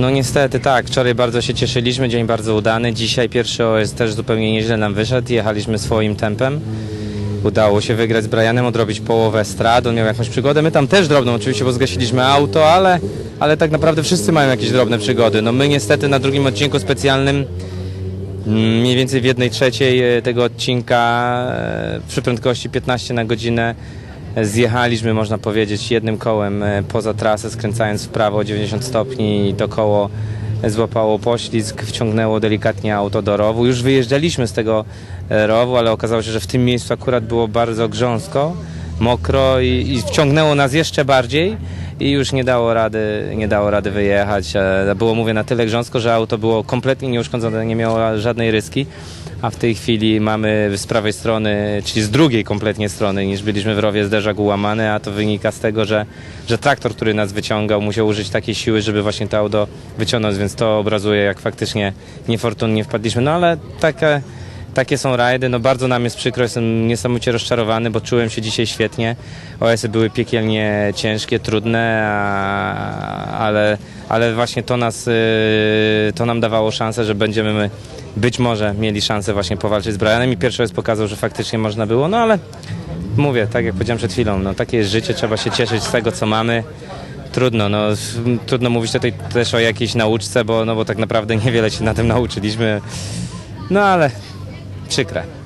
No niestety tak, wczoraj bardzo się cieszyliśmy, dzień bardzo udany. Dzisiaj pierwszy OS też zupełnie nieźle nam wyszedł, jechaliśmy swoim tempem. Udało się wygrać z Brianem, odrobić połowę strad, on miał jakąś przygodę. My tam też drobną oczywiście, bo zgasiliśmy auto, ale, ale tak naprawdę wszyscy mają jakieś drobne przygody. No my niestety na drugim odcinku specjalnym mm, mniej więcej w jednej trzeciej e, tego odcinka e, przy prędkości 15 na godzinę zjechaliśmy, można powiedzieć, jednym kołem e, poza trasę, skręcając w prawo o 90 stopni i to koło złapało poślizg, wciągnęło delikatnie auto do rowu. Już wyjeżdżaliśmy z tego e, rowu, ale okazało się, że w tym miejscu akurat było bardzo grząsko, mokro i, i wciągnęło nas jeszcze bardziej i już nie dało rady, nie dało rady wyjechać. E, Było, mówię, na tyle grząsko, że auto było kompletnie nieuszkodzone, nie miało żadnej ryski, a w tej chwili mamy z prawej strony, czyli z drugiej kompletnie strony niż byliśmy w rowie zderzak ułamany, a to wynika z tego, że, że traktor, który nas wyciągał, musiał użyć takiej siły, żeby właśnie to auto wyciągnąć, więc to obrazuje, jak faktycznie niefortunnie wpadliśmy. No ale takie, takie są rajdy, no bardzo nam jest przykro, jestem niesamowicie rozczarowany, bo czułem się dzisiaj świetnie. OS-y były piekielnie ciężkie, trudne, a, ale, ale właśnie to nas, y, to nam dawało szansę, że będziemy my być może mieli szansę właśnie powalczyć z Brianem i pierwszy raz pokazał, że faktycznie można było, no ale mówię, tak jak powiedziałem przed chwilą, no takie jest życie, trzeba się cieszyć z tego, co mamy. Trudno, no, trudno mówić tutaj też o jakiejś nauczce, bo, no, bo tak naprawdę niewiele się na tym nauczyliśmy. No ale secret.